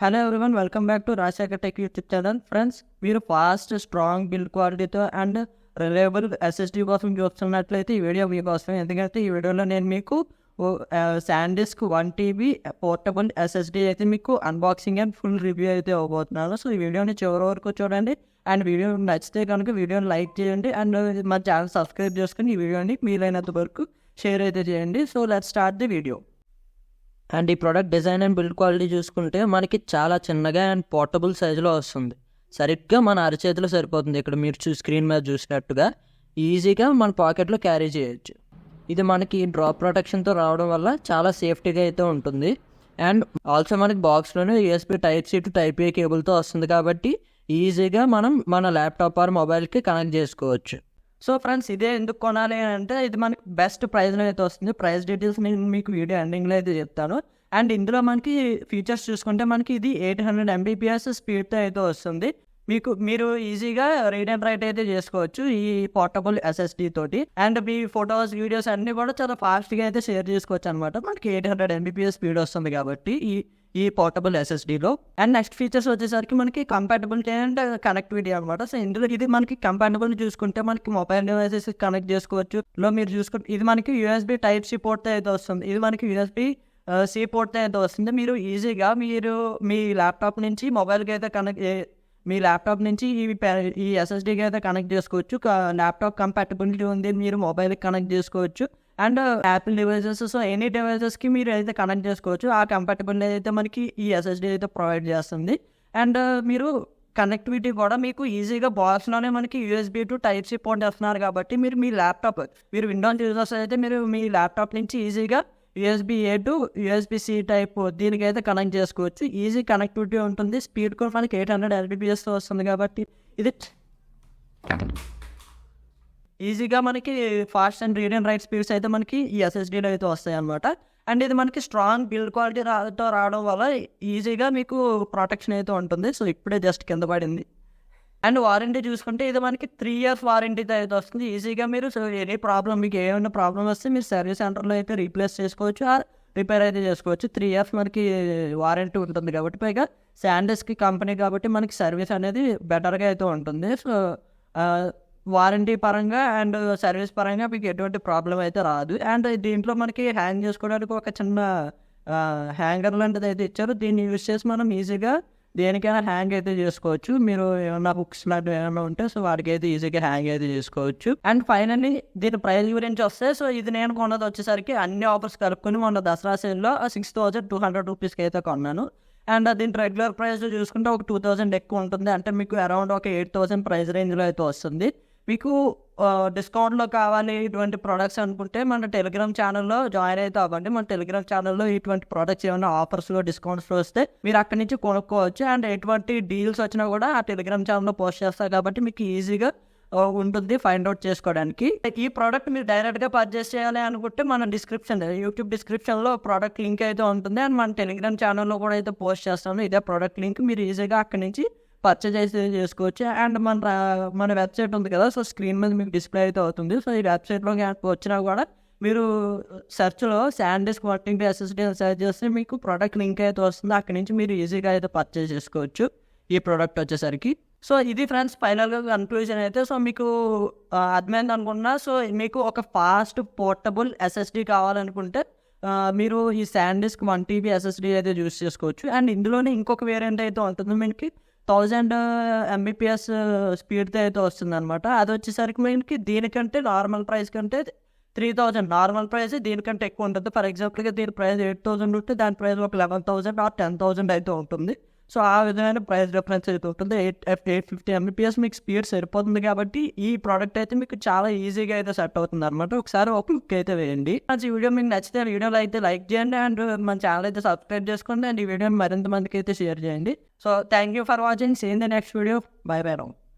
Hello everyone welcome back to Rajasekhar tech YouTube channel friends మీరు fast strong build క్వాలిటీతో and reliable SSD కోసం చూస్తున్నట్లయితే ఈ video మీకోసం ఎందుకంటే ఈ వీడియోలో నేను మీకు SanDisk one TB portable SSD అయితే మీకు అన్బాక్సింగ్ అండ్ ఫుల్ రివ్యూ అయితే ఇవ్వబోతున్నాను సో ఈ వీడియోని చివరి వరకు చూడండి. అండ్ వీడియో నచ్చితే కనుక వీడియోని లైక్ చేయండి. అండ్ మా ఛానల్ సబ్స్క్రైబ్ చేసుకుని ఈ వీడియోని మీలైనంత వరకు షేర్ అయితే చేయండి. So let start the video and ఈ product design and build quality చూసుకుంటే మనకి చాలా చిన్నగా అండ్ పోర్టబుల్ సైజులో వస్తుంది. సరిగ్గా మన అరచేతిలో సరిపోతుంది. ఇక్కడ మీరు చూ స్క్రీన్ మీద చూసినట్టుగా ఈజీగా మన పాకెట్లో క్యారీ చేయొచ్చు. ఇది మనకి డ్రాప్ ప్రొటెక్షన్తో రావడం వల్ల చాలా సేఫ్టీగా అయితే ఉంటుంది. అండ్ ఆల్సో మనకి బాక్స్లోనే USB type C to type A కేబుల్తో వస్తుంది కాబట్టి ఈజీగా మనం మన ల్యాప్టాప్ ఆర్ మొబైల్కి కనెక్ట్ చేసుకోవచ్చు. సో ఫ్రెండ్స్ ఇదే ఎందుకు కొనాలి అని అంటే ఇది మనకి బెస్ట్ ప్రైజ్లో అయితే వస్తుంది. ప్రైస్ డీటెయిల్స్ నేను మీకు వీడియో ఎండింగ్లో అయితే చెప్తాను. అండ్ ఇందులో మనకి ఫీచర్స్ చూసుకుంటే మనకి ఇది ఎయిట్ హండ్రెడ్ ఎంబీపీఎస్ స్పీడ్తో అయితే వస్తుంది. మీకు మీరు ఈజీగా రీడ్ అండ్ రైట్ అయితే చేసుకోవచ్చు ఈ పోర్టబుల్ ఎస్ఎస్డి తోటి. అండ్ మీ ఫొటోస్ వీడియోస్ అన్ని కూడా చాలా ఫాస్ట్గా అయితే షేర్ చేసుకోవచ్చు అనమాట మనకి ఎయిట్ హండ్రెడ్ ఎంబీపీఎస్ స్పీడ్ వస్తుంది కాబట్టి ఈ ఈ పోర్టబుల్ ఎస్ఎస్డిలో అండ్ నెక్స్ట్ ఫీచర్స్ వచ్చేసరికి మనకి కంపాటబిలిటీ అండ్ కనెక్టివిటీ అనమాట సో ఇందులో ఇది మనకి కంపాటబుల్ చూసుకుంటే మనకి మొబైల్ డివైసెస్ కనెక్ట్ చేసుకోవచ్చు. లో మీరు చూసుకుంటే ఇది మనకి యూఎస్బి టైప్ సి పోర్ట్ అయితే వస్తుంది. ఇది మనకి యూఎస్బి సి పోర్ట్ అయితే వస్తుంది. మీరు ఈజీగా మీరు మీ ల్యాప్టాప్ నుంచి మొబైల్కి అయితే కనెక్ట్ మీ ల్యాప్టాప్ నుంచి ఈ ఈ ఎస్ఎస్డీకి అయితే కనెక్ట్ చేసుకోవచ్చు. ల్యాప్టాప్ కంపాటబిలిటీ ఉంది. మీరు మొబైల్కి కనెక్ట్ చేసుకోవచ్చు. And Apple devices so any డివైజెస్కి మీరు అయితే కనెక్ట్ చేసుకోవచ్చు ఆ కంపాటబిలిటీ అయితే మనకి ఈ ఎస్ఎస్డి అయితే ప్రొవైడ్ చేస్తుంది. అండ్ uh, మీరు కనెక్టివిటీ కూడా మీకు ఈజీగా బాక్స్లోనే మనకి USB to type C port చేస్తున్నారు కాబట్టి మీరు మీ ల్యాప్టాప్ మీరు విండోస్ యూజర్స్ అయితే మీరు మీ ల్యాప్టాప్ నుంచి ఈజీగా USB A to USB C type దీనికైతే కనెక్ట్ చేసుకోవచ్చు. ఈజీ కనెక్టివిటీ ఉంటుంది. స్పీడ్ కూడా మనకి ఎయిట్ హండ్రెడ్ ఎల్బిపిఎస్ వస్తుంది కాబట్టి ఇది ఈజీగా మనకి fast and read and write speeds అయితే మనకి ఈ ఎస్ఎస్డీలో అయితే వస్తాయి అనమాట అండ్ ఇది మనకి స్ట్రాంగ్ బిల్డ్ క్వాలిటీ రాతో రావడం వల్ల ఈజీగా మీకు ప్రొటెక్షన్ అయితే ఉంటుంది. సో ఇప్పుడే జస్ట్ కింద పడింది. అండ్ వారంటీ చూసుకుంటే ఇది మనకి త్రీ ఇయర్స్ వారంటీతో అయితే వస్తుంది. ఈజీగా మీరు ఎనీ ప్రాబ్లం మీకు ఏమైనా ప్రాబ్లం వస్తే మీరు సర్వీస్ సెంటర్లో అయితే రీప్లేస్ చేసుకోవచ్చు. ఆర్ రిపేర్ అయితే చేసుకోవచ్చు. త్రీ ఇయర్స్ మనకి వారంటీ ఉంటుంది కాబట్టి పైగా శాండస్కి కంపెనీ కాబట్టి మనకి సర్వీస్ అనేది బెటర్గా అయితే ఉంటుంది. సో వారంటీ పరంగా అండ్ సర్వీస్ పరంగా మీకు ఎటువంటి ప్రాబ్లం అయితే రాదు. అండ్ దీంట్లో మనకి హ్యాంగ్ చేసుకోవడానికి ఒక చిన్న హ్యాంగర్ లాంటిది అయితే ఇచ్చారు. దీన్ని యూజ్ చేసి మనం ఈజీగా దేనికైనా హ్యాంగ్ అయితే చేసుకోవచ్చు. మీరు ఏమైనా బుక్స్ లాంటివి ఏమైనా ఉంటే సో వాటికి అయితే ఈజీగా హ్యాంగ్ అయితే చేసుకోవచ్చు. అండ్ ఫైనల్లీ దీని ప్రైస్ గురించి వస్తే సో ఇది నేను కొన్నది వచ్చేసరికి అన్ని ఆఫర్స్ కలుపుకొని మొన్న దసరా సేల్లో సిక్స్ థౌసండ్ టూ హండ్రెడ్ రూపీస్కి అయితే కొన్నాను. అండ్ దీని రెగ్యులర్ ప్రైస్ చూసుకుంటే ఒక టూ థౌజండ్ ఎక్కువ ఉంటుంది. అంటే మీకు అరౌండ్ ఒక ఎయిట్ థౌసండ్ ప్రైస్ రేంజ్లో అయితే వస్తుంది. మీకు డిస్కౌంట్లో కావాలి ఇటువంటి ప్రొడక్ట్స్ అనుకుంటే మన టెలిగ్రామ్ ఛానల్లో జాయిన్ అయితే అవ్వండి. మన టెలిగ్రామ్ ఛానల్లో ఇటువంటి ప్రొడక్ట్స్ ఏమైనా ఆఫర్స్లో డిస్కౌంట్స్లో వస్తే మీరు అక్కడి నుంచి కొనుక్కోవచ్చు. అండ్ ఎటువంటి డీల్స్ వచ్చినా కూడా ఆ టెలిగ్రామ్ ఛానల్లో పోస్ట్ చేస్తారు కాబట్టి మీకు ఈజీగా ఉంటుంది ఫైండ్ అవుట్ చేసుకోవడానికి. ఈ ప్రోడక్ట్ మీరు డైరెక్ట్గా పర్చేస్ చేయాలి అనుకుంటే మన డిస్క్రిప్షన్ యూట్యూబ్ డిస్క్రిప్షన్లో ప్రోడక్ట్ లింక్ అయితే ఉంటుంది. అండ్ మన టెలిగ్రామ్ ఛానల్లో కూడా అయితే పోస్ట్ చేస్తాను. ఇదే ప్రోడక్ట్ లింక్ మీరు ఈజీగా అక్కడి నుంచి పర్చేజ్ అయితే చేసుకోవచ్చు. అండ్ మన మన వెబ్సైట్ ఉంది కదా సో స్క్రీన్ మీద మీకు డిస్ప్లే అయితే అవుతుంది. సో ఈ వెబ్సైట్లో వచ్చినా కూడా మీరు సెర్చ్లో శాండిస్క్ వర్కింగ్ అని సెర్చ్ చేస్తే మీకు ప్రోడక్ట్ లింక్ అయితే వస్తుంది. అక్కడి నుంచి మీరు ఈజీగా అయితే పర్చేజ్ చేసుకోవచ్చు ఈ ప్రోడక్ట్ వచ్చేసరికి. సో ఇది ఫ్రెండ్స్ ఫైనల్గా కన్క్లూజన్ అయితే. సో మీకు అర్థమైంది అనుకున్నా సో మీకు ఒక ఫాస్ట్ పోర్టబుల్ ఎస్ఎస్డి కావాలనుకుంటే మీరు ఈ శాండిస్క్ వన్ టీబీ ఎస్ఎస్డి అయితే యూస్ చేసుకోవచ్చు. అండ్ ఇందులోనే ఇంకొక వేరియంట్ అయితే ఉంటుంది. మీకు థౌజండ్ ఎంబీపీఎస్ స్పీడ్తో అయితే వస్తుంది అనమాట అది వచ్చేసరికి మనకి దీనికంటే నార్మల్ ప్రైస్ కంటే త్రీ థౌజండ్ నార్మల్ ప్రైస్ దీనికంటే ఎక్కువ ఉంటుంది. ఫర్ ఎగ్జాంపుల్గా దీని ప్రైస్ ఎయిట్ థౌసండ్ ఉంటే దాని ప్రైస్ ఒక eleven thousand or ten thousand అయితే ఉంటుంది. సో ఆ విధమైన ప్రైస్ డిఫరెన్స్ అయితే ఉంటుంది. ఎయిట్ ఎయిట్ ఫిఫ్టీ ఎంబీపీఎస్ మీకు స్పీడ్ సరిపోతుంది కాబట్టి ఈ ప్రోడక్ట్ అయితే మీకు చాలా ఈజీగా అయితే సెట్ అవుతుంది అనమాట ఒకసారి ఒక లుక్ అయితే వేయండి. మంచి ఈ వీడియో మీకు నచ్చితే వీడియోలో అయితే లైక్ చేయండి అండ్ మన ఛానల్ అయితే సబ్స్క్రైబ్ చేసుకోండి అండ్ ఈ వీడియో మరింత మందికి అయితే షేర్ చేయండి. So thank you for watching same the next video bye bye round